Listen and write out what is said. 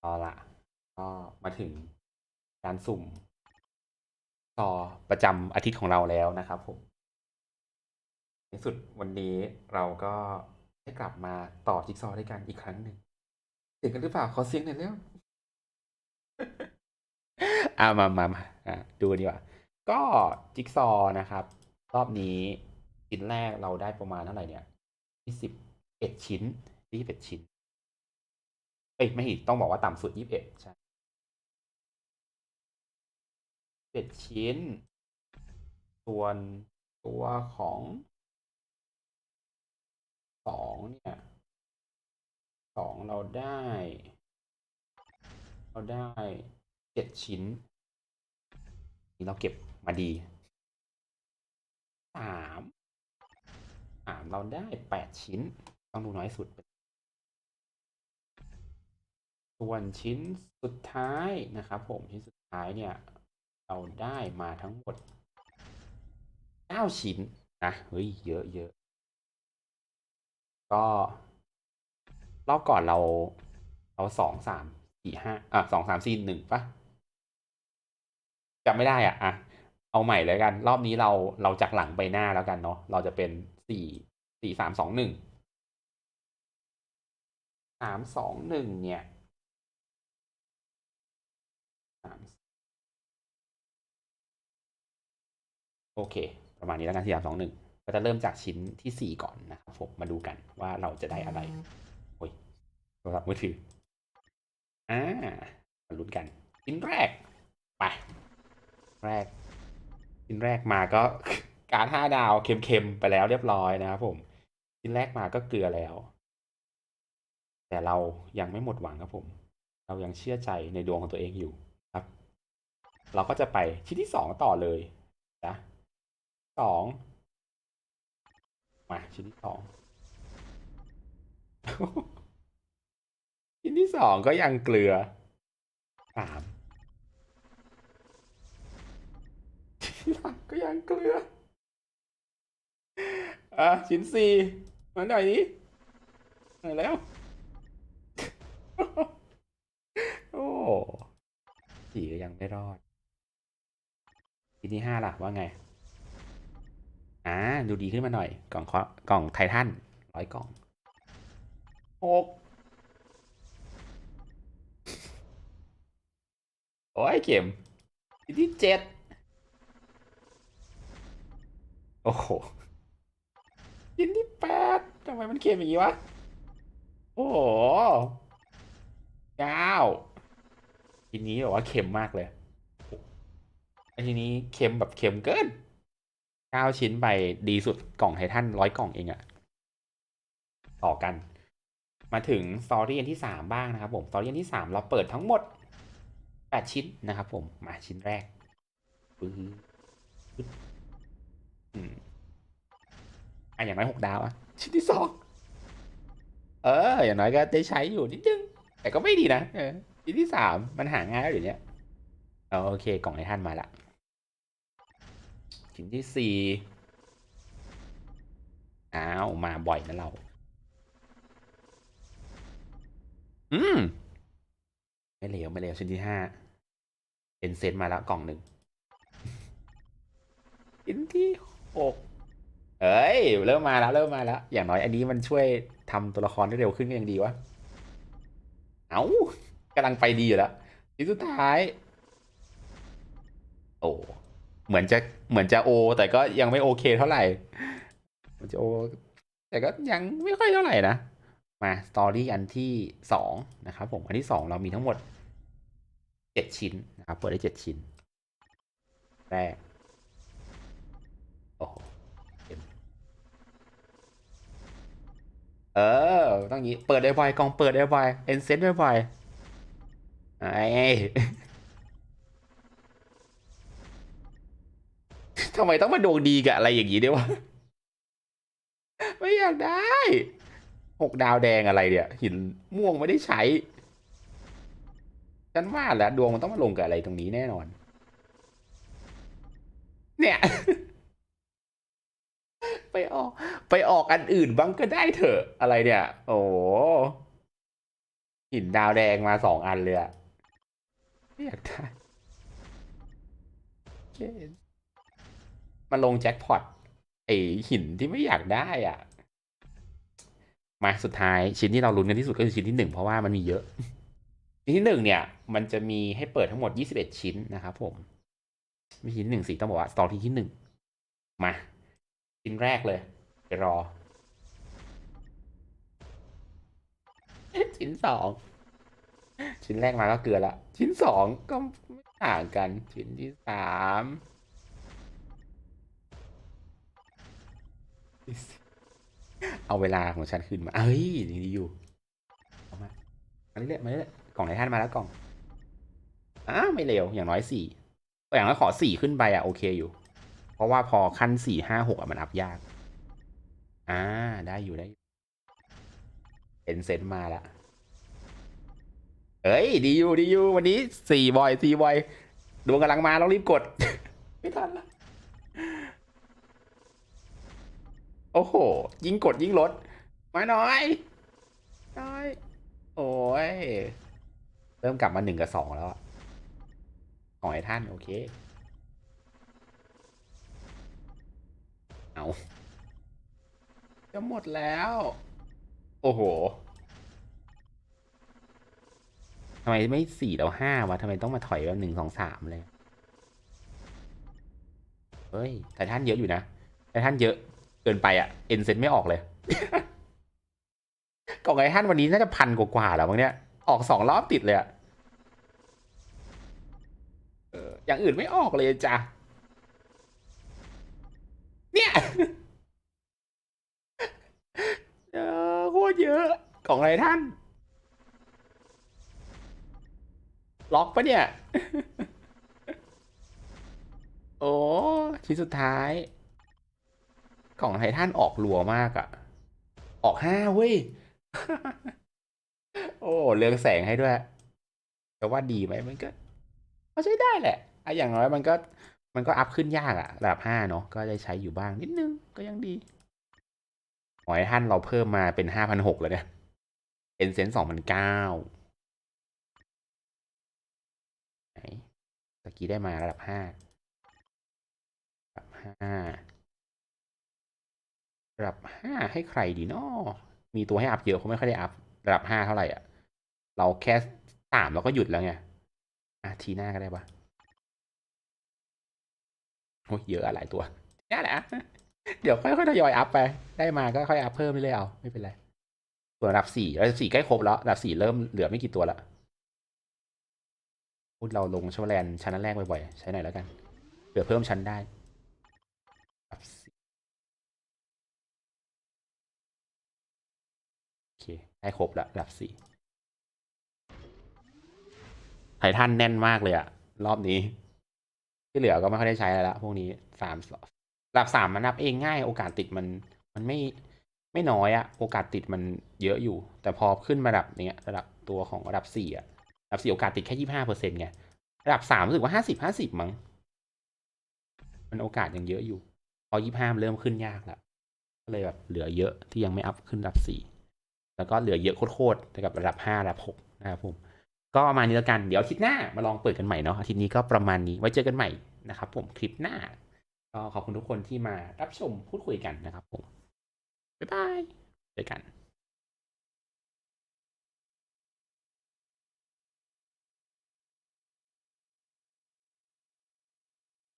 เอาละก็มาถึงการสุ่ม ต่อประจำอาทิตย์ของเราแล้วนะครับผมในสุดวันนี้เราก็ได้กลับมาต่อจิ๊กซอด้วยกันอีกครั้งหนึ่งเสียงกันหรือเปล่าขอเสียงหน่อยเร็วอ่ามามามาอะดูดีกว่า ก็จิ๊กซอนะครับ รอบนี้ชิ้นแรกเราได้ประมาณเท่าไหร่เนี่ยยี่สิบเอ็ดชิ้นยี่สิบเอ็ดชิ้น เอ้ยไม่ต้องบอกว่าต่ำสุดยี่สิบเอ็ดใช่เอ็ดชิ้น ส่วนตัวของสองเนี่ยสองเราได้ เราได้เจ็ดชิ้น นี่เราเก็บมาดีสามสามเราได้แปดชิ้น ต้องดูน้อยสุด ส่วนชิ้นสุดท้ายนะครับผมชิ้นสุดท้ายเนี่ย เราได้มาทั้งหมดเก้าชิ้นนะเฮ้ยเยอะเยอะก็รอบก่อนเราเราสองสามสี่ห้าอะสองสามสี่หนึ่งปะจำไม่ได้อะอะเอาใหม่เลยกัน รอบนี้เราเราจากหลังไปหน้าแล้วกันเนาะเราจะเป็นสี่สี่สามสองหนึ่งสามสองหนึ่งเนี่ย สาม โอเค ประมาณนี้แล้วกันสี่สามสองหนึ่งก็จะเริ่มจากชิ้นที่สี่ก่อนนะครับผมมาดูกันว่าเราจะได้อะไรโอ้ยโทรศัพท์มือถืออ่ามาลุ้นกัน ชิ้นแรกไปแรก ชิ้นแรกมาก็การห้าดาวเค็มๆไปแล้วเรียบร้อยนะครับผม ชิ้นแรกมาก็เกลือแล้ว แต่เรายังไม่หมดหวังครับผม เรายังเชื่อใจในดวงของตัวเองอยู่ครับ เราก็จะไปชิ้นที่สองต่อเลยนะ สองมาชิ้นที่สองชิ้นที่สองก็ยังเกลือสามชิ้นที่สามก็ยังเกลืออะชิ้นสี่มาหน่อยนี้หน่อยแล้ว โอ้สี่ก็ยังไม่รอดทีที่ห้าล่ะว่าไง อ่าดูดีขึ้นมาหน่อย กล่องเคาะกล่องไททันร้อยกล่องหกโอ้ยเข็มทีที่เจ็ดโอ้โหทีที่แปดทำไมมันเค็มอย่างนี้วะ โอ้โหเก้าทีนี้แบบว่าเค็มมากเลยไอ้ทีนี้เค็มแบบเค็มเกิน เก้าชิ้นไปดีสุดกล่องไททันร้อยกล่องเองอะต่อกัน มาถึงสตอรี่อันที่สามบ้างนะครับผมสตอรี่อันที่สามเราเปิดทั้งหมดแปดชิ้นนะครับผมมาชิ้นแรกปึ๊บอะอย่างน้อยหกดาวอะชิ้นที่สองเออ อย่างน้อยก็ได้ใช้อยู่นิดนึง แต่ก็ไม่ดีนะชิ้นที่สามมันหาง่ายแล้วเดี๋ยวนี้โอเค กล่องไททันมาละ ชิ้นที่สี่อ้าว มาบ่อยนะเรา อืม ไม่เหลวไม่เหลวชิ้นที่ห้าเอ็นเซนมาแล้วกล่องหนึ่งชิ้นที่หกเอ้ย เริ่มมาแล้ว เริ่มมาแล้ว อย่างน้อยอันนี้มันช่วยทำตัวละครได้เร็วขึ้นก็ยังดีวะ เอ้ากำลังไปดีอยู่แล้วทีสุดท้าย โอ้ เหมือนจะเหมือนจะโอ แต่ก็ยังไม่โอเคเท่าไหร่เหมันจะโอ แต่ก็ยังไม่ค่อยเท่าไหร่นะ มาสตอรี่อันที่สองนะครับผมอันที่สองเรามีทั้งหมดเจ็ดชิ้นนะครับเปิดได้เจ็ดชิ้น แรก โอ้โหเออ ต้องงี้ เปิดได้บ่อยกองเปิดได้บ่อยเอ็นเซนได้บ่อยไอ้ ทำไมต้องมาดวงดีกับอะไรอย่างนี้ด้วยวะ ไม่อยากได้ หกดาวแดงอะไรเนี่ย หินม่วงไม่ได้ใช้ ฉันว่าแล้วดวงมันต้องมาลงกับอะไรตรงนี้แน่นอน เนี่ย ไปออก ไปออกอันอื่นบ้างก็ได้เถอะอะไรเนี่ย โอ้หินดาวแดงมาสองอันเลยอะไม่อยากได้ มาลงแจ็คพอตไอหินที่ไม่อยากได้อะ มาสุดท้ายชิ้นที่เราลุ้นกันที่สุดก็คือชิ้นที่หนึ่งเพราะว่ามันมีเยอะ ชิ้นที่หนึ่งเนี่ย มันจะมีให้เปิดทั้งหมด21ชิ้นนะครับผม มีชิ้นที่หนึ่งสิต้องบอกว่าสตอรี่ที่หนึ่งมา ชิ้นแรกเลยไปรอ ชิ้นสองชิ้นแรกมาก็เกลือละ ชิ้นสองก็ไม่ต่างกัน ชิ้นที่สาม เอาเวลาของฉันขึ้นมา เอ้ยนี่ดีอยู่เอามามาเรื่อยๆมาเรื่อยกล่องไหนท่านมาแล้วกล่องอ้าไม่เร็ว อย่างน้อยสี่อย่างน้อยขอสี่ขึ้นไปอะ โอเคอยู่ เพราะว่าพอขั้นสี่ห้าหกอะมันอัพยาก อ่า ได้อยู่ได้เอ็นเซนมาละเอ้ย ดีอยู่ดีอยู่วันนี้สี่บอยสี่บอยดวงกำลังมาต้องรีบกด ไม่ทันละ อ้โห ยิ่งกดยิ่งลดมาหน่อยน้อย โอ้ย เริ่มกลับมาหนึ่งกับสองแล้วของไอ้ท่าน โอเค เอาจะหมดแล้ว โอ้โหทำไมไม่สี่แล้วห้าวะทำไมต้องมาถอยแบบหนึ่งสองสามเลย เฮ้ย แต่ท่านเยอะอยู่นะ แต่ท่านเยอะ กินไปอะ่ะเอ็นเซ็นไม่ออกเลยกล่องไอ้ท่านวันนี้น่าจะพันกว่าๆแล้วมั้งเนี่ย ออกสองรอบติดเลยอะอย่างอื่นไม่ออกเลยจ้ะ เนี่ยโคตรเยอะของอะไรท่าน ล็อกปะเนี่ย โอ้ชิ้นสุดท้าย ของไททันออกรัวมากอะออกห้าเว้ย โอ้เรืองแสงให้ด้วย แต่ว่าดีไหมมันก็ก็ใช้ได้แหละอะอย่างน้อยมันก็มันก็อัพขึ้นยากอะระดับห้าเนาะก็ได้ใช้อยู่บ้างนิดนึงก็ยังดีหอยท่านเราเพิ่มมาเป็นห้าพันหกแล้วเนี่ยเอ็นเซนสองพันเก้าไหนตะกี้ได้มาระดับห้าระดับห้า ระดับห้าให้ใครดีเนาะมีตัวให้อัพเยอะเขาไม่ค่อยได้อัพระดับห้าเท่าไหร่อะ เราแค่สามเราก็หยุดแล้วไง อะทีหน้าก็ได้ปะโอ้ยเยอะอะหลายตัวนี่แหละ เดี๋ยวค่อยๆทยอยอัพไป ได้มาก็ค่อยอัพเพิ่มเรื่อยๆเอา ไม่เป็นไร ส่วนระดับสี่ระดับสี่ใกล้ครบแล้วระดับสี่เริ่มเหลือไม่กี่ตัวละพูดเราลงชวแลนชั้นแรกบ่อยๆ ใช้หน่อยแล้วกันเผื่อเพิ่มชั้นได้ ได้ครบแล้วระดับสี่ไททันแน่นมากเลยอะรอบนี้ ที่เหลือก็ไม่ค่อยได้ใช้แล้วละพวกนี้สามระดับสามมันนับเองง่าย โอกาสติดมัน มันไม่ไม่น้อยอะโอกาสติดมันเยอะอยู่ แต่พอขึ้นมาดับเนี้ยระดับตัวของระดับสี่อะระดับสี่โอกาสติดแค่ยี่ห้าเปอร์เซ็นต์ไงระดับสามรู้สึกว่าห้าสิบห้าสิบมั้งมันโอกาสยังเยอะอยู่ พอยี่ห้าเริ่มขึ้นยากแล้วก็เลยแบบเหลือเยอะที่ยังไม่อัพขึ้นระดับสี่ แล้วก็เหลือเยอะโคตรๆกับระดับห้าระดับหกนะครับผมก็ประมาณนี้แล้วกันเดี๋ยวอาทิตย์หน้ามาลองเปิดกันใหม่เนาะอาทิตย์นี้ก็ประมาณนี้ไว้เจอกันใหม่นะครับผมคลิปหน้าก็ขอบคุณทุกคนที่มารับชมพูดคุยกันนะครับผมบ๊ายบายเจอกัน